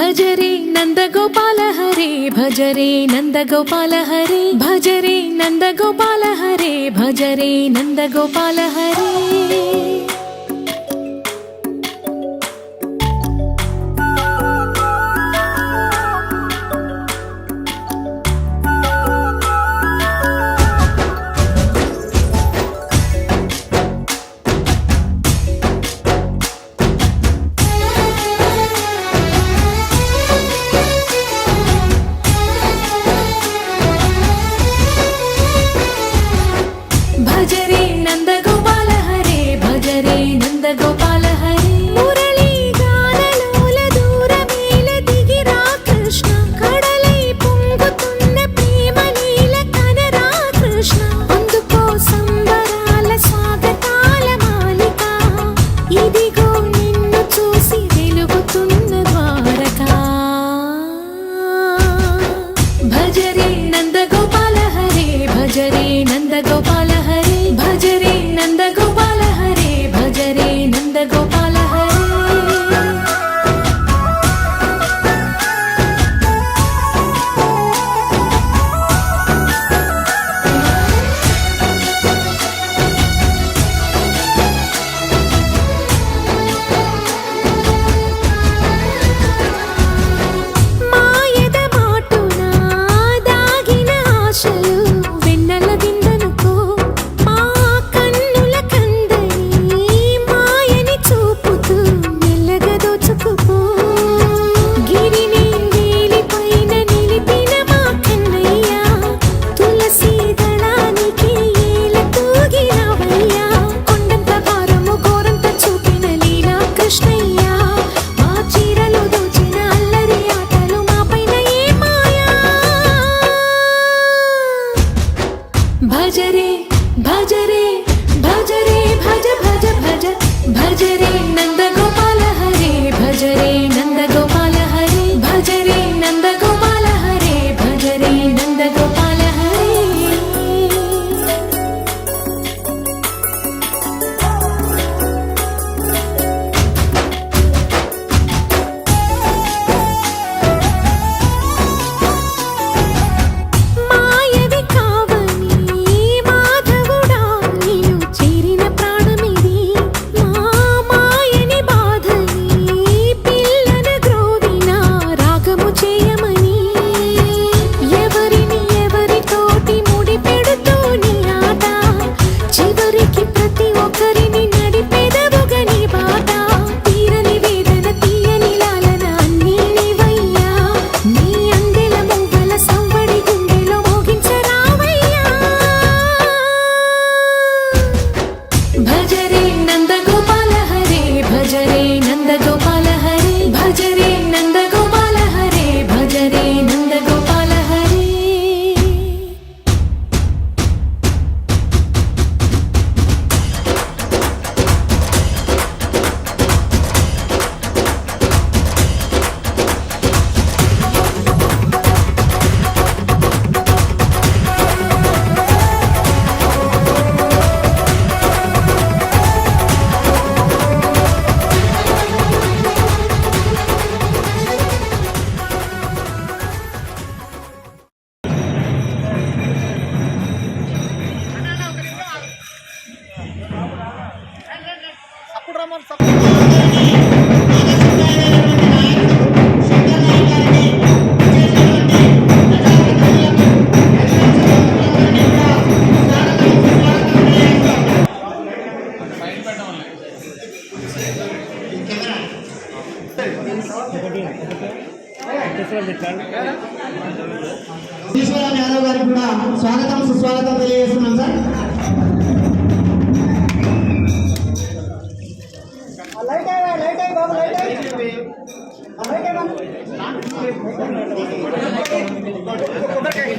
భజరే నందగోపాల హరే భజరే నందగోపాల హరే భజరే నందగోపాల హరే భజరే నందగోపాల హరే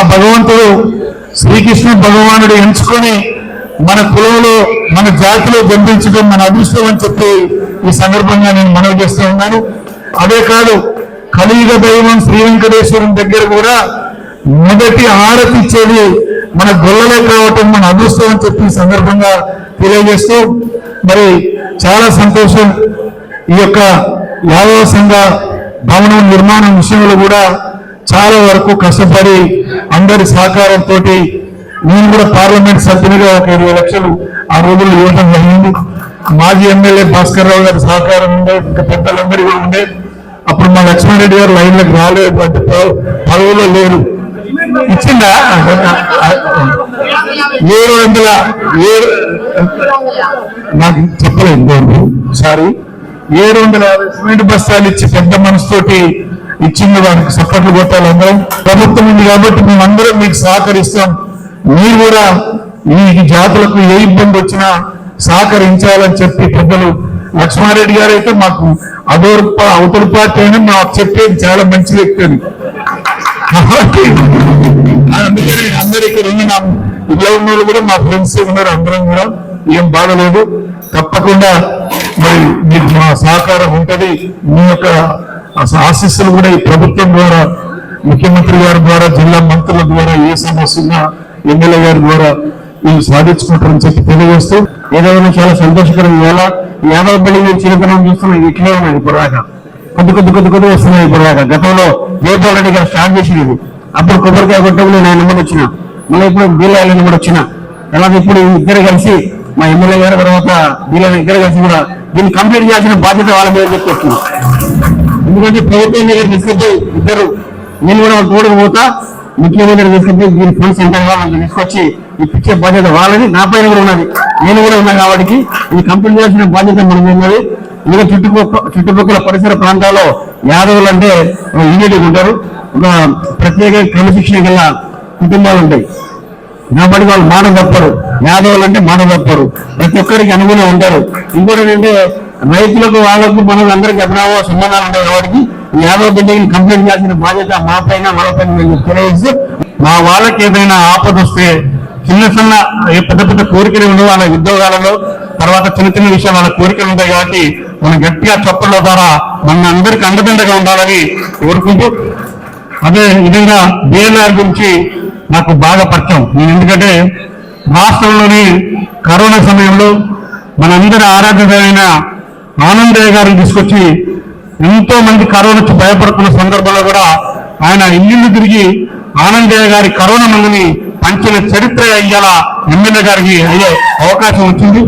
ఆ భగవంతుడు శ్రీకృష్ణ భగవానుడు ఎంచుకొని మన కులంలో మన జాతిలో జన్మించడం మన అదృష్టం అని చెప్పి ఈ సందర్భంగా నేను మనవి చేస్తూ ఉన్నాను. అదే కాదు కలియుగ దైవం శ్రీ వెంకటేశ్వరం దగ్గర కూడా మొదటి హారతి ఇచ్చేది మన గొల్లలే కావటం మన అదృష్టం అని చెప్పి ఈ సందర్భంగా తెలియజేస్తూ మరి చాలా సంతోషం ఈ యొక్క యాదవ సంఘ భవనం నిర్మాణం విషయంలో కూడా చాలా వరకు కష్టపడి అందరి సహకారంతో నేను కూడా పార్లమెంట్ సభ్యునిగా ఒక ఇరవై లక్షలు ఆ రోజుల్లో ఇవ్వడం జరిగింది. మాజీ ఎమ్మెల్యే భాస్కర్ రావు గారి సహకారం ఉండే ఇంకా పెద్దలందరూ కూడా ఉండే. అప్పుడు మా లక్ష్మారెడ్డి గారు లైన్లకు రాలేదు అంటే ప- లేరు. ఇచ్చిందా? ఏడు వందల ఏడు నాకు చెప్పలేదు సారీ. ఏడు వందల సిమెంట్ బస్తాలు ఇచ్చి పెద్ద మనసుతోటి ఇచ్చింది వారికి సప్పట్లు కొట్టాలి అందరం. ప్రభుత్వం ఉంది కాబట్టి మేమందరం మీకు సహకరిస్తాం. మీరు కూడా ఈ జాతులకు ఏ ఇబ్బంది వచ్చినా సహకరించాలని చెప్పి పెద్దలు లక్ష్మారెడ్డి గారు అయితే మాకు అదోర్ అవతల పార్టీ అయినా మాకు చెప్పేది చాలా మంచి వ్యక్తి అని. కాబట్టి అందుకని అందరు ఇక్కడ ఉన్న ఇలా ఉన్న కూడా మా ఫ్రెండ్స్ ఉన్నారు అందరం కూడా. ఏం బాగలేదు. తప్పకుండా మరి మీకు మా సహకారం ఉంటది. మీ యొక్క ఆశీస్సులు కూడా ఈ ప్రభుత్వం ద్వారా ముఖ్యమంత్రి గారి ద్వారా జిల్లా మంత్రుల ద్వారా ఏ సమస్య ఎమ్మెల్యే గారి ద్వారా వీళ్ళు సాధించుకుంటారని చెప్పి తెలియజేస్తూ ఏదైనా చాలా సంతోషకరం. ఇవాళ యాదవ బలి నేను చిన్నతనం చూస్తున్నాం ఇట్లే ఉన్నాయి ఇప్పుడు కొద్ది కొద్ది కొద్ది కొద్ది వస్తున్నాయి ఇప్పుడు గతంలో జయపాల్ రెడ్డి గారు స్టార్ట్ చేసినది. అప్పుడు కొబ్బరికాయ కొట్టడం నేను నెంబర్ వచ్చిన. మళ్ళీ ఇప్పుడు బీలాల కూడా వచ్చిన. అలాగే ఇప్పుడు ఇద్దరు కలిసి మా ఎమ్మెల్యే గారి తర్వాత బీలాల ఇద్దరు కలిసి కూడా దీన్ని కంప్లీట్ చేయాల్సిన బాధ్యత వాళ్ళ మీద చెప్పొచ్చు ఎందుకంటే ప్రభుత్వం దగ్గర తీసుకొచ్చి ఇద్దరు నేను కూడా తోడుకు పోతా. ముఖ్యమంత్రి తీసుకొచ్చి దీని ఫండ్స్ ఎంత కావాలని తీసుకొచ్చి ఇప్పించే బాధ్యత వాళ్ళని నా పైన కూడా ఉన్నది. నేను కూడా ఉన్నా కాబట్టి ఈ కంపెనీ చేసిన బాధ్యత మనం ఉన్నది. ఇంకా చుట్టుపక్కల చుట్టుపక్కల పరిసర ప్రాంతాల్లో యాదవులు అంటే యూనిటీ ఉంటారు. ఒక ప్రత్యేక క్రమశిక్షణ గల కుటుంబాలు ఉంటాయి. కాబట్టి వాళ్ళు మాట తప్పరు. యాదవులు అంటే మాట తప్పరు. ప్రతి ఒక్కరికి అనుగుణంగా ఉంటారు. ఇంకోటి ఏంటంటే రైతులకు వాళ్ళకు మనకు అందరికి ఎప్పుడో సంబంధాలు ఉంటాయి కాబట్టి ఈ యాదవ బిడ్డకి కంప్లైంట్ చేయాల్సిన బాధ్యత మా పైన మన పైన మేము తెలియజేస్తూ మా వాళ్ళకి ఏదైనా ఆపద వస్తే చిన్న చిన్న పెద్ద పెద్ద కోరికలు ఉండవు వాళ్ళ ఉద్యోగాలలో తర్వాత చిన్న చిన్న విషయాలు వాళ్ళ కోరికలు ఉంటాయి కాబట్టి మనం గట్టిగా చప్పట్ల ద్వారా మన అందరికి అండదండగా ఉండాలని కోరుకుంటూ అదే విధంగా బిఎల్ఆర్ గురించి నాకు బాగా పరిచయం. నేను ఎందుకంటే రాష్ట్రంలోని కరోనా సమయంలో మనందరి ఆరాధ్యమైన ఆనందయ్య గారిని తీసుకొచ్చి ఎంతో మంది కరోనా వచ్చి భయపడుతున్న సందర్భంలో కూడా ఆయన ఇల్లు తిరిగి ఆనందయ్య గారి కరోనా మందుని పంచిన చరిత్ర ఇయ్యాల ఎమ్మెల్యే గారికి అయ్యే అవకాశం వచ్చింది.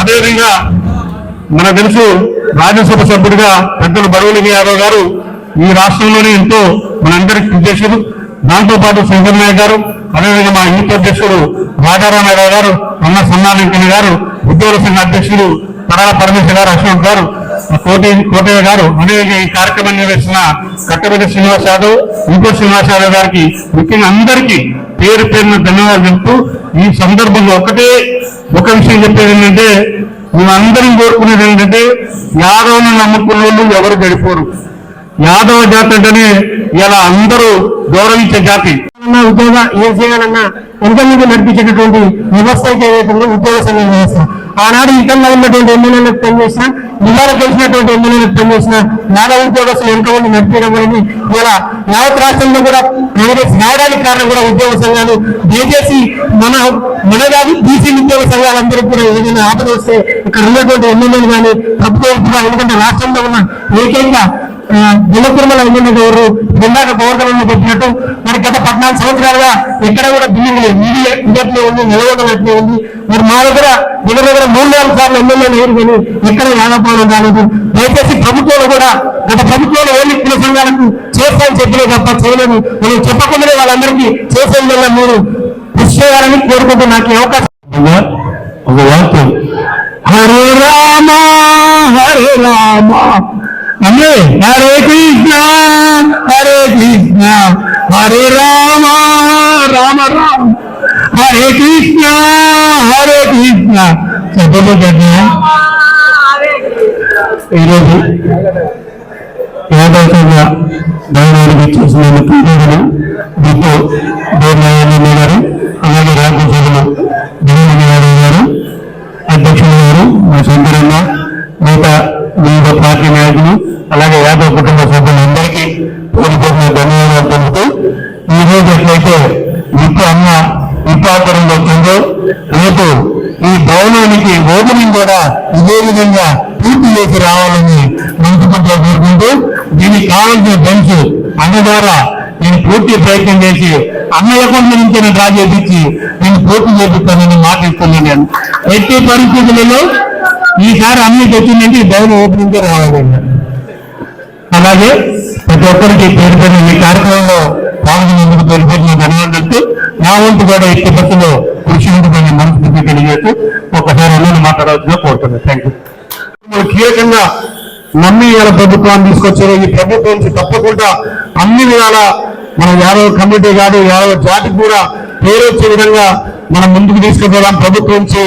అదేవిధంగా మనకు తెలుసు రాజ్యసభ సభ్యుడిగా పెద్దలు బరువుల యాదవ్ గారు ఈ రాష్ట్రంలోనే ఎంతో మనందరికి కృషి దాంతో పాటు శంకర్ గారు అదేవిధంగా మా యూత్ అధ్యక్షుడు రాజారామరావు గారు అన్న సన్నాలింకన్ గారు ఉద్యోగుల సంఘ అధ్యక్షుడు పరాల పరమేశ్వర గారు అశోక్ గారు కోటి కోటయ్య గారు అదేవిధంగా ఈ కార్యక్రమం నిర్వహిస్తున్న కట్టబెట్టి శ్రీనివాస్ యాదవ్ ఇంకో శ్రీనివాస్ యాదవ్ గారికి ముఖ్యంగా అందరికీ పేరు పేరున ధన్యవాదాలు చెప్తూ ఈ సందర్భంలో ఒకటే ఒక విషయం చెప్పేది ఏంటంటే మేమందరం కోరుకునేది ఏంటంటే యాదవ్ని నమ్ముకున్న వాళ్ళు ఎవరు గడిపోరు. యాదవ జాతి అంటేనే ఇలా అందరూ గౌరవించే జాతి. ఉద్యోగ ఏ చేయాలన్నా ఎంతమంది నడిపించేటటువంటి వ్యవస్థ అయితే ఏదైతే ఉద్యోగ సంఘ వ్యవస్థ. ఆనాడు ఇటంగా ఉన్నటువంటి ఎమ్మెల్యేలకు పనిచేసిన జిల్లాలో గెలిచినటువంటి ఎమ్మెల్యేలకు పనిచేసిన యాదవ ఉద్యోగస్తులు ఎంతమంది నడిపేయడం అనేది ఇలా యావత్ రాష్ట్రంలో కూడా కాంగ్రెస్ రావడానికి కారణం కూడా ఉద్యోగ సంఘాలు దయచేసి మన మన కాదు బీసీ ఉద్యోగ సంఘాలందరూ కూడా ఏదైనా ఆపద వస్తే ఇక్కడ ఉన్నటువంటి ఎమ్మెల్యేలు కానీ ప్రభుత్వం ఎందుకంటే రాష్ట్రంలో ఉన్న ఏకైక దినకుర్మల ఎమ్మెల్యే గారు ఇందాక పెట్టినట్టు మరి గత పద్నాలుగు సంవత్సరాలుగా ఎక్కడ కూడా బిల్లింగ్ లేదు. ఉంది నిలవదలట్లే ఉంది? మరి మా దగ్గర దగ్గర దగ్గర మూడు నాలుగు సార్లు ఎమ్మెల్యే లేరు కానీ ఎక్కడ యాదపాలన రాలేదు. దయచేసి ప్రభుత్వాలు కూడా గత ప్రభుత్వంలో ఓన్లీ కుల సంఘాలకు చేస్తామని చెప్పలే తప్ప చేయలేదు. మనం చెప్పకుండానే వాళ్ళందరికీ చేసే విధంగా మీరు కృషి చేయాలని కోరుకుంటూ నాకు అవకాశం ఒక వాక్యం. హరే రామ హరే రామ. అమ్మే హరే కృష్ణ హరే కృష్ణ హరే రామ రామ రామ. హరే కృష్ణ హరే కృష్ణ. చెప్పబోతున్నా ఈరోజు ఏదైతే దైవానికి చేసినందుకు పూజలను దీంతో దేవనారాయణ గారు అలాగే రాజ్యసభలో జగన్ గారు అధ్యక్షులు గారు మా సోదరన్న మిగతా వివిధ పార్టీ నాయకులు అలాగే యాదవ్ కుటుంబ సభ్యులందరికీ పూర్తిపూర్ణ ధన్యవాదాలు తెలుపుతూ ఈ రోజు ఎట్లయితే విప్పు అన్న విప్పాకరంలో వచ్చిందో రేపు ఈ భవనానికి ఓపెనింగ్ కూడా ఇదే విధంగా పూర్తి చేసి రావాలని మనసుకుంటూ కోరుకుంటూ దీనికి కావాల్సిన బెంచ్ అన్న ద్వారా నేను పూర్తి ప్రయత్నం చేసి అన్న అకౌంట్ నుంచి నేను డ్రా చేపించి నేను పూర్తి చేపిస్తానని మాట ఇస్తున్నాను. నేను ఎట్టి పరిస్థితులలో ఈసారి అన్ని తెచ్చిందంటే ఈ భవనం ఓపెనింగ్ రావాలండి. అలాగే ప్రతి ఒక్కరికి పేరు పెరిగిన ఈ కార్యక్రమంలో పాల్గొనేందుకు పేరు పెరిగిన ధన్యవాదాలు నా వంతు కూడా ఎట్టి బస్సులో కృషి ఉంటుందని మనస్ఫూర్తి తెలియజేస్తూ ఒకసారి అన్నీ మాట్లాడాల్సిందిగా కోరుతున్నాను. థ్యాంక్ యూ కీలకంగా నమ్మి ఇవాళ ప్రభుత్వాన్ని తీసుకొచ్చారు. ఈ ప్రభుత్వం నుంచి తప్పకుండా అన్ని విధాల మన యాదవ కమిటీ కాదు యాదవ జాతికి కూడా పేరొచ్చే విధంగా మనం ముందుకు తీసుకుపోదాం. ప్రభుత్వం నుంచి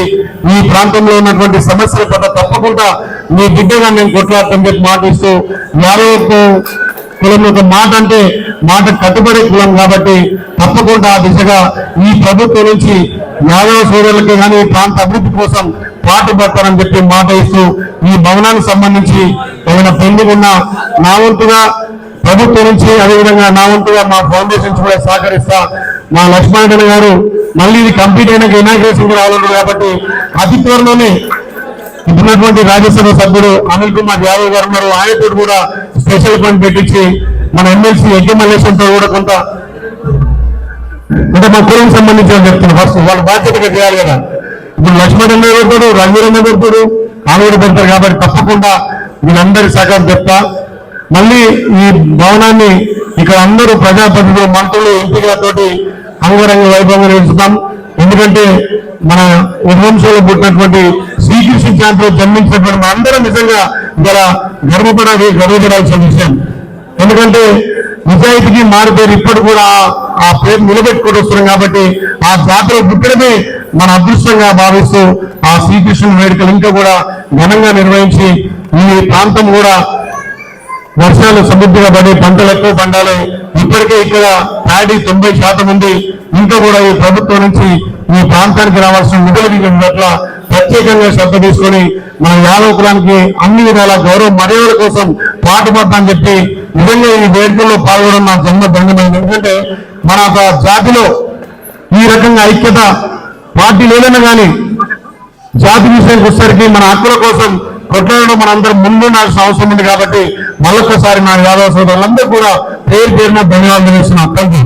ఈ ప్రాంతంలో ఉన్నటువంటి సమస్యల పట్ల తప్పకుండా మీ బిడ్డగా నేను కొట్లాడటం చెప్పి మాట ఇస్తూ యాదవ కులం యొక్క మాట అంటే మాట కట్టుబడే కులం కాబట్టి తప్పకుండా ఆ దిశగా ఈ ప్రభుత్వం నుంచి యాదవ సోదరులకి కానీ ప్రాంత అభివృద్ధి కోసం పాటుపడతానని చెప్పి మాట ఇస్తూ ఈ భవనానికి సంబంధించి ఏమైనా పెండింగ్ ఉన్నా నా వంతుగా ప్రభుత్వం నుంచి అదేవిధంగా నా వంతుగా మా ఫౌండేషన్ కూడా సహకరిస్తా మా లక్ష్మణ గారు మళ్ళీ ఇది కంప్లీట్ అయినాక ఇనాగ్రేషన్ రావాలంటారు కాబట్టి అతి త్వరలోనే ఇప్పుడున్నటువంటి రాజ్యసభ సభ్యుడు అనిల్ కుమార్ యాదవ్ గారు ఉన్నారు. ఆయనతో కూడా స్పెషల్ ఫండ్ పెట్టించి మన ఎమ్మెల్సీ యజ్ఞ మల్లేశ్వరంతో కూడా కొంత అంటే మా కులం సంబంధించిన చెప్తున్నా ఫస్ట్ వాళ్ళ బాధ్యతగా చేయాలి కదా. ఇప్పుడు లక్ష్మణ్ అన్న పెడతాడు రంగురన్న పెడతాడు ఆమెడు పెడతారు కాబట్టి తప్పకుండా వీళ్ళందరి సహకారం చెప్తా మళ్ళీ ఈ భవనాన్ని ఇక్కడ అందరూ ప్రజాప్రతినిధులు మంత్రులు ఎంపీలతోటి అంగరంగ వైభవంగా నిర్వహిస్తాం ఎందుకంటే మన విధ్వంసంలో పుట్టినటువంటి శ్రీకృష్ణ శాంతిలో జన్మించినటువంటి మన అందరం నిజంగా గల గర్వపడాలి గర్వపడాల్సిన విషయం. ఎందుకంటే నిజాయితీకి మారుపేరు ఇప్పటి కూడా ఆ- పేరు నిలబెట్టుకుంటూ వస్తున్నాం కాబట్టి ఆ జాతర పుట్టడమే మన అదృష్టంగా భావిస్తూ ఆ శ్రీకృష్ణుని వేడుకలు ఇంకా కూడా ఘనంగా నిర్వహించి ఈ ప్రాంతం కూడా వర్షాలు సమృద్ధిగా పడి పంటలు ఎక్కువ పండాలి. ఇప్పటికే ఇక్కడ ప్యాడీ తొంభై శాతం ఉంది. ఇంకా కూడా ఈ ప్రభుత్వం నుంచి ఈ ప్రాంతానికి రావాల్సిన నిధుల పట్ల ప్రత్యేకంగా శ్రద్ధ తీసుకొని మన యాదవ కులానికి అన్ని విధాల గౌరవ మర్యాదల కోసం పాటుపడతామని చెప్పి నిజంగా ఈ వేడుకల్లో పాల్గొనడం నాకు జన్మ ధన్యమైంది. ఎందుకంటే మన ఒక జాతిలో ఈ రకంగా ఐక్యత పార్టీ లేదన్నా కానీ జాతి విషయానికి వచ్చేసరికి మన హక్కుల కోసం కొట్లాడడం మనందరం ముందు ముందుండాల్సిన అవసరం ఉంది కాబట్టి మరొకసారి నా యాదవ సోదరులందరూ కూడా పేరు పేరున ధన్యవాదాలు తెలుస్తున్నాను థ్యాంక్ యూ